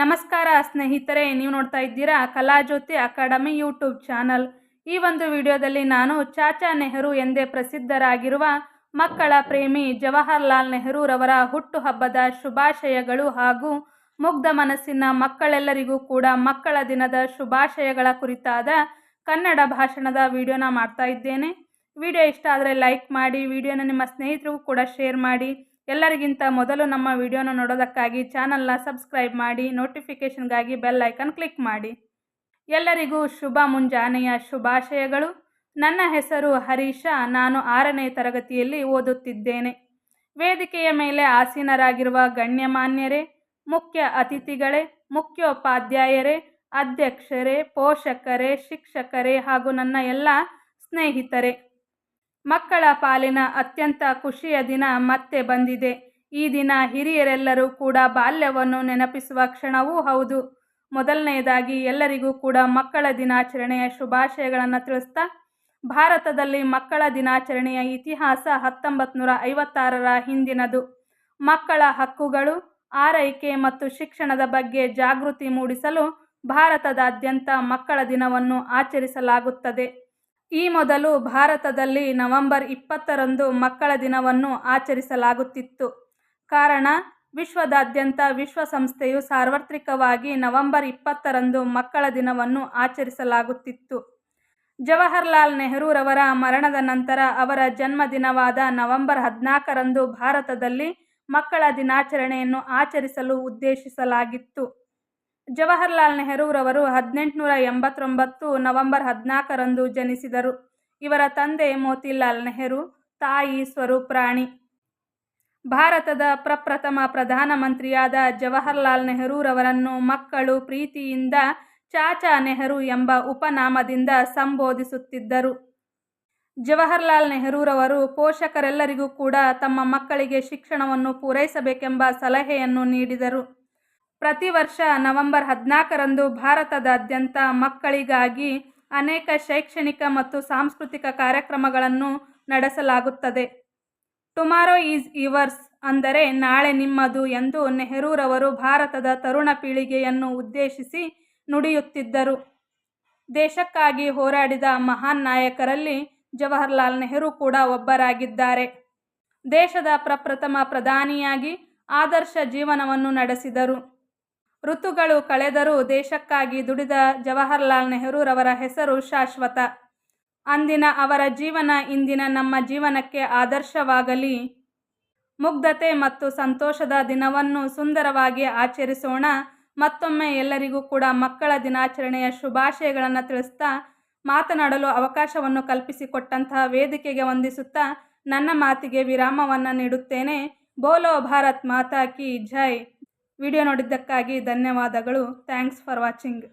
ನಮಸ್ಕಾರ ಸ್ನೇಹಿತರೆ, ನೀವು ನೋಡ್ತಾ ಇದ್ದೀರಾ ಕಲಾಜ್ಯೋತಿ ಅಕಾಡೆಮಿ ಯೂಟ್ಯೂಬ್ ಚಾನಲ್. ಈ ಒಂದು ವಿಡಿಯೋದಲ್ಲಿ ನಾನು ಚಾಚಾ ನೆಹರು ಎಂದೇ ಪ್ರಸಿದ್ಧರಾಗಿರುವ ಮಕ್ಕಳ ಪ್ರೇಮಿ ಜವಾಹರ್ಲಾಲ್ ನೆಹರೂರವರ ಹುಟ್ಟುಹಬ್ಬದ ಶುಭಾಶಯಗಳು ಹಾಗೂ ಮುಗ್ಧ ಮನಸ್ಸಿನ ಮಕ್ಕಳೆಲ್ಲರಿಗೂ ಕೂಡ ಮಕ್ಕಳ ದಿನದ ಶುಭಾಶಯಗಳ ಕುರಿತಾದ ಕನ್ನಡ ಭಾಷಣದ ವಿಡಿಯೋನ ಮಾಡ್ತಾ ಇದ್ದೇನೆ. ವಿಡಿಯೋ ಇಷ್ಟ ಆದರೆ ಲೈಕ್ ಮಾಡಿ, ವಿಡಿಯೋನ ನಿಮ್ಮ ಸ್ನೇಹಿತರಿಗೂ ಕೂಡ ಶೇರ್ ಮಾಡಿ. ಎಲ್ಲರಿಗಿಂತ ಮೊದಲು ನಮ್ಮ ವಿಡಿಯೋನ ನೋಡೋದಕ್ಕಾಗಿ ಚಾನಲ್ನ ಸಬ್ಸ್ಕ್ರೈಬ್ ಮಾಡಿ, ನೋಟಿಫಿಕೇಷನ್ಗಾಗಿ ಬೆಲ್ ಐಕನ್ ಕ್ಲಿಕ್ ಮಾಡಿ. ಎಲ್ಲರಿಗೂ ಶುಭ ಮುಂಜಾನೆಯ ಶುಭಾಶಯಗಳು. ನನ್ನ ಹೆಸರು ಹರೀಶ. ನಾನು ಆರನೇ ತರಗತಿಯಲ್ಲಿ ಓದುತ್ತಿದ್ದೇನೆ. ವೇದಿಕೆಯ ಮೇಲೆ ಆಸೀನರಾಗಿರುವ ಗಣ್ಯಮಾನ್ಯರೇ, ಮುಖ್ಯ ಅತಿಥಿಗಳೇ, ಮುಖ್ಯೋಪಾಧ್ಯಾಯರೇ, ಅಧ್ಯಕ್ಷರೇ, ಪೋಷಕರೇ, ಶಿಕ್ಷಕರೇ ಹಾಗೂ ನನ್ನ ಎಲ್ಲ ಸ್ನೇಹಿತರೆ ಮಕ್ಕಳ ಪಾಲಿನ ಅತ್ಯಂತ ಖುಷಿಯ ದಿನ ಮತ್ತೆ ಬಂದಿದೆ. ಈ ದಿನ ಹಿರಿಯರೆಲ್ಲರೂ ಕೂಡ ಬಾಲ್ಯವನ್ನು ನೆನಪಿಸುವ ಕ್ಷಣವೂ ಹೌದು. ಮೊದಲನೆಯದಾಗಿ ಎಲ್ಲರಿಗೂ ಕೂಡ ಮಕ್ಕಳ ದಿನಾಚರಣೆಯ ಶುಭಾಶಯಗಳನ್ನು ತಿಳಿಸ್ತಾ, ಭಾರತದಲ್ಲಿ ಮಕ್ಕಳ ದಿನಾಚರಣೆಯ ಇತಿಹಾಸ ಹತ್ತೊಂಬತ್ತು ನೂರ ಐವತ್ತಾರರ ಹಿಂದಿನದು. ಮಕ್ಕಳ ಹಕ್ಕುಗಳು, ಆರೈಕೆ ಮತ್ತು ಶಿಕ್ಷಣದ ಬಗ್ಗೆ ಜಾಗೃತಿ ಮೂಡಿಸಲು ಭಾರತದಾದ್ಯಂತ ಮಕ್ಕಳ ದಿನವನ್ನು ಆಚರಿಸಲಾಗುತ್ತದೆ. ಈ ಮೊದಲು ಭಾರತದಲ್ಲಿ ನವೆಂಬರ್ ಇಪ್ಪತ್ತರಂದು ಮಕ್ಕಳ ದಿನವನ್ನು ಆಚರಿಸಲಾಗುತ್ತಿತ್ತು. ಕಾರಣ, ವಿಶ್ವದಾದ್ಯಂತ ವಿಶ್ವಸಂಸ್ಥೆಯು ಸಾರ್ವತ್ರಿಕವಾಗಿ ನವೆಂಬರ್ ಇಪ್ಪತ್ತರಂದು ಮಕ್ಕಳ ದಿನವನ್ನು ಆಚರಿಸಲಾಗುತ್ತಿತ್ತು. ಜವಾಹರ್ಲಾಲ್ ನೆಹರೂರವರ ಮರಣದ ನಂತರ ಅವರ ಜನ್ಮದಿನವಾದ ನವೆಂಬರ್ ಹದಿನಾಲ್ಕರಂದು ಭಾರತದಲ್ಲಿ ಮಕ್ಕಳ ದಿನಾಚರಣೆಯನ್ನು ಆಚರಿಸಲು ಉದ್ದೇಶಿಸಲಾಗಿತ್ತು. ಜವಾಹರ್ಲಾಲ್ ನೆಹರೂರವರು ಹದಿನೆಂಟುನೂರ ಎಂಬತ್ತೊಂಬತ್ತು ನವೆಂಬರ್ ಹದಿನಾಲ್ಕರಂದು ಜನಿಸಿದರು. ಇವರ ತಂದೆ ಮೋತಿಲಾಲ್ ನೆಹರು, ತಾಯಿ ಸ್ವರೂಪ್ ರಾಣಿ. ಭಾರತದ ಪ್ರಪ್ರಥಮ ಪ್ರಧಾನಮಂತ್ರಿಯಾದ ಜವಾಹರ್ಲಾಲ್ ನೆಹರೂರವರನ್ನು ಮಕ್ಕಳು ಪ್ರೀತಿಯಿಂದ ಚಾಚಾ ನೆಹರು ಎಂಬ ಉಪನಾಮದಿಂದ ಸಂಬೋಧಿಸುತ್ತಿದ್ದರು. ಜವಾಹರ್ಲಾಲ್ ನೆಹರೂರವರು ಪೋಷಕರೆಲ್ಲರಿಗೂ ಕೂಡ ತಮ್ಮ ಮಕ್ಕಳಿಗೆ ಶಿಕ್ಷಣವನ್ನು ಪೂರೈಸಬೇಕೆಂಬ ಸಲಹೆಯನ್ನು ನೀಡಿದರು. ಪ್ರತಿ ವರ್ಷ ನವೆಂಬರ್ ಹದಿನಾಲ್ಕರಂದು ಭಾರತದಾದ್ಯಂತ ಮಕ್ಕಳಿಗಾಗಿ ಅನೇಕ ಶೈಕ್ಷಣಿಕ ಮತ್ತು ಸಾಂಸ್ಕೃತಿಕ ಕಾರ್ಯಕ್ರಮಗಳನ್ನು ನಡೆಸಲಾಗುತ್ತದೆ. ಟುಮಾರೋ ಈಸ್ ಯುವರ್ಸ್ ಅಂದರೆ ನಾಳೆ ನಿಮ್ಮದು ಎಂದು ನೆಹರೂರವರು ಭಾರತದ ತರುಣ ಪೀಳಿಗೆಯನ್ನು ಉದ್ದೇಶಿಸಿ ನುಡಿಯುತ್ತಿದ್ದರು. ದೇಶಕ್ಕಾಗಿ ಹೋರಾಡಿದ ಮಹಾನ್ ನಾಯಕರಲ್ಲಿ ಜವಾಹರ್ಲಾಲ್ ನೆಹರು ಕೂಡ ಒಬ್ಬರಾಗಿದ್ದಾರೆ. ದೇಶದ ಪ್ರಪ್ರಥಮ ಪ್ರಧಾನಿಯಾಗಿ ಆದರ್ಶ ಜೀವನವನ್ನು ನಡೆಸಿದರು. ಋತುಗಳು ಕಳೆದರೂ ದೇಶಕ್ಕಾಗಿ ದುಡಿದ ಜವಾಹರ್ಲಾಲ್ ನೆಹರೂರವರ ಹೆಸರು ಶಾಶ್ವತ. ಅಂದಿನ ಅವರ ಜೀವನ ಇಂದಿನ ನಮ್ಮ ಜೀವನಕ್ಕೆ ಆದರ್ಶವಾಗಲಿ. ಮುಗ್ಧತೆ ಮತ್ತು ಸಂತೋಷದ ದಿನವನ್ನು ಸುಂದರವಾಗಿ ಆಚರಿಸೋಣ. ಮತ್ತೊಮ್ಮೆ ಎಲ್ಲರಿಗೂ ಕೂಡ ಮಕ್ಕಳ ದಿನಾಚರಣೆಯ ಶುಭಾಶಯಗಳನ್ನು ತಿಳಿಸ್ತಾ ಮಾತನಾಡಲು ಅವಕಾಶವನ್ನು ಕಲ್ಪಿಸಿಕೊಟ್ಟಂತಹ ವೇದಿಕೆಗೆ ವಂದಿಸುತ್ತಾ ನನ್ನ ಮಾತಿಗೆ ವಿರಾಮವನ್ನು ನೀಡುತ್ತೇನೆ. ಬೋಲೋ ಭಾರತ್ ಮಾತಾ ಕಿ ಜೈ. ವಿಡಿಯೋ ನೋಡಿದ್ದಕ್ಕಾಗಿ ಧನ್ಯವಾದಗಳು. Thanks for watching.